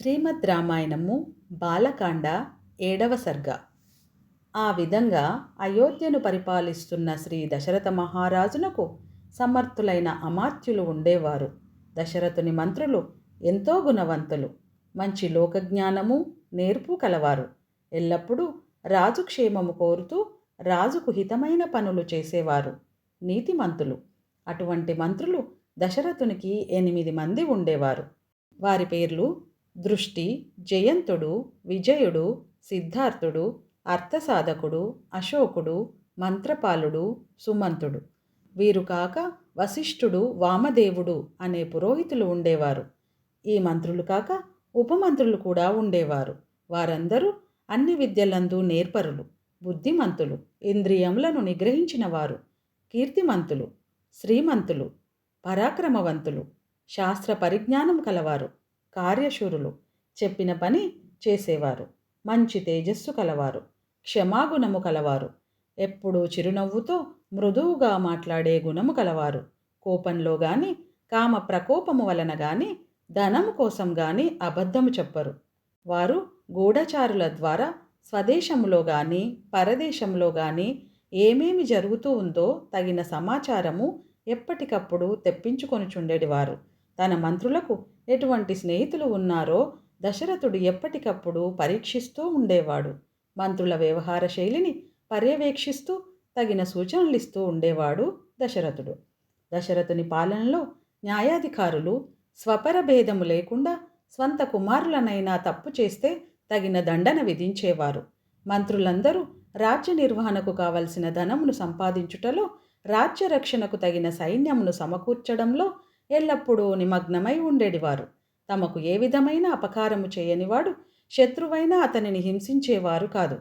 శ్రీమద్ రామాయణము బాలకాండ ఏడవ సర్గ. ఆ విధంగా అయోధ్యను పరిపాలిస్తున్న శ్రీ దశరథ మహారాజునకు సమర్థులైన అమాత్యులు ఉండేవారు. దశరథుని మంత్రులు ఎంతో గుణవంతులు. మంచి లోకజ్ఞానము నేర్పు కలవారు. ఎల్లప్పుడూ రాజు క్షేమము కోరుతూ రాజుకు హితమైన పనులు చేసేవారు. నీతిమంతులు. అటువంటి మంత్రులు దశరథునికి ఎనిమిది మంది ఉండేవారు. వారి పేర్లు దృష్టి జయంతుడు విజయుడు సిద్ధార్థుడు అర్థసాధకుడు అశోకుడు మంత్రపాలుడు సుమంతుడు. వీరు కాక వశిష్ఠుడు వామదేవుడు అనే పురోహితులు ఉండేవారు. ఈ మంత్రులు కాక ఉపమంత్రులు కూడా ఉండేవారు. వారందరూ అన్ని విద్యలందు నేర్పరులు బుద్ధిమంతులు ఇంద్రియములను నిగ్రహించిన వారు కీర్తిమంతులు శ్రీమంతులు పరాక్రమవంతులు శాస్త్ర పరిజ్ఞానం కలవారు. కార్యశూరులు చెప్పిన పని చేసేవారు. మంచి తేజస్సు కలవారు. క్షమాగుణము కలవారు. ఎప్పుడూ చిరునవ్వుతో మృదువుగా మాట్లాడే గుణము కలవారు. కోపంలో గాని కామ ప్రకోపము వలన గాని ధనము కోసం గాని అబద్ధము చెప్పరు. వారు గూఢచారుల ద్వారా స్వదేశంలో గాని పరదేశంలో గాని ఏమేమి జరుగుతూ ఉందో తగిన సమాచారము ఎప్పటికప్పుడు తెప్పించుకొనుచుండేటివారు. తన మంత్రులకు ఎటువంటి స్నేహితులు ఉన్నారో దశరథుడు ఎప్పటికప్పుడు పరీక్షిస్తూ ఉండేవాడు. మంత్రుల వ్యవహార శైలిని పర్యవేక్షిస్తూ తగిన సూచనలు ఇస్తూ ఉండేవాడు దశరథుడు. దశరథుని పాలనలో న్యాయాధికారులు స్వపర భేదము లేకుండా స్వంత కుమారులనైనా తప్పు చేస్తే తగిన దండన విధించేవారు. మంత్రులందరూ రాజ్య నిర్వహణకు కావలసిన ధనమును సంపాదించుటలో రాజ్య రక్షణకు తగిన సైన్యమును సమకూర్చడంలో ఎల్లప్పుడూ నిమగ్నమై ఉండేటివారు తమకు ఏ విధమైన అపకారము చేయనివాడు శత్రువైనా అతనిని హింసించేవారు కాదు.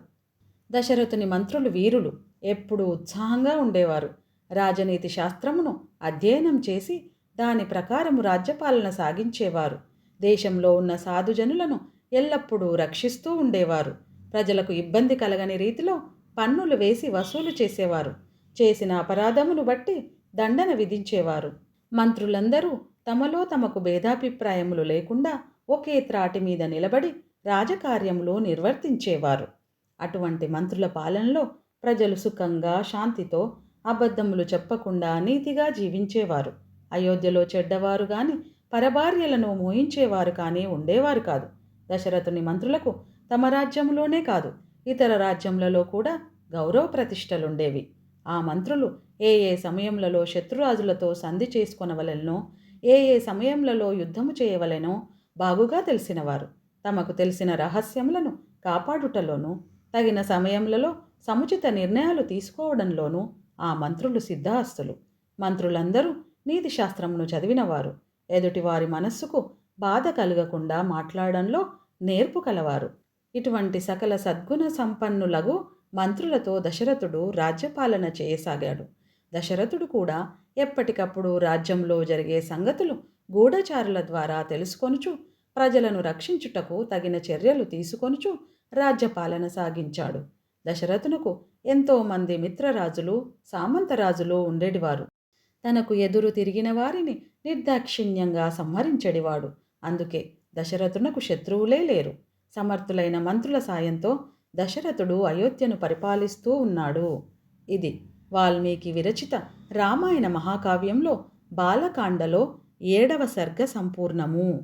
దశరథుని మంత్రులు వీరులు ఎప్పుడూ ఉత్సాహంగా ఉండేవారు. రాజనీతి శాస్త్రమును అధ్యయనం చేసి దాని ప్రకారము రాజ్యపాలన సాగించేవారు. దేశంలో ఉన్న సాధుజనులను ఎల్లప్పుడూ రక్షిస్తూ ఉండేవారు. ప్రజలకు ఇబ్బంది కలగని రీతిలో పన్నులు వేసి వసూలు చేసేవారు. చేసిన అపరాధమును బట్టి దండన విధించేవారు. మంత్రులందరూ తమలో తమకు భేదాభిప్రాయములు లేకుండా ఒకే త్రాటి మీద నిలబడి రాజకార్యంలో నిర్వర్తించేవారు. అటువంటి మంత్రుల పాలనలో ప్రజలు సుఖంగా శాంతితో అబద్ధములు చెప్పకుండా నీతిగా జీవించేవారు. అయోధ్యలో చెడ్డవారు గాని పరభార్యలను మోయించేవారు కానీ ఉండేవారు కాదు. దశరథుని మంత్రులకు తమ రాజ్యంలోనే కాదు ఇతర రాజ్యములలో కూడా గౌరవ ప్రతిష్టలుండేవి. ఆ మంత్రులు ఏ ఏ సమయములలో శత్రురాజులతో సంధి చేసుకొనవలెనో ఏ ఏ సమయములలో యుద్ధము చేయవలెనో బాగుగా తెలిసినవారు. తమకు తెలిసిన రహస్యములను కాపాడుటలోనూ తగిన సమయములలో సముచిత నిర్ణయాలు తీసుకోవడంలోనూ ఆ మంత్రులు సిద్ధాస్తులు మంత్రులందరూ నీతి శాస్త్రమును చదివినవారు. ఎదుటివారి మనస్సుకు బాధ కలగకుండా మాట్లాడంలో నేర్పు కలవారు. ఇటువంటి సకల సద్గుణ సంపన్నులగు మంత్రులతో దశరథుడు రాజ్యపాలన చేయసాగాడు. దశరథుడు కూడా ఎప్పటికప్పుడు రాజ్యంలో జరిగే సంగతులు గూఢచారుల ద్వారా తెలుసుకొనుచు ప్రజలను రక్షించుటకు తగిన చర్యలు తీసుకొనుచు రాజ్యపాలన సాగించాడు. దశరథునకు ఎంతోమంది మిత్రరాజులు సామంతరాజులు ఉండేటివారు. తనకు ఎదురు తిరిగిన వారిని నిర్దాక్షిణ్యంగా సంహరించడివాడు అందుకే దశరథునకు శత్రువులే లేరు. సమర్థులైన మంత్రుల సాయంతో దశరథుడు అయోధ్యను పరిపాలిస్తూ ఉన్నాడు. ఇది వాల్మీకి విరచిత రామాయణ మహాకావ్యంలో బాలకాండలో ఏడవ సర్గ సంపూర్ణము.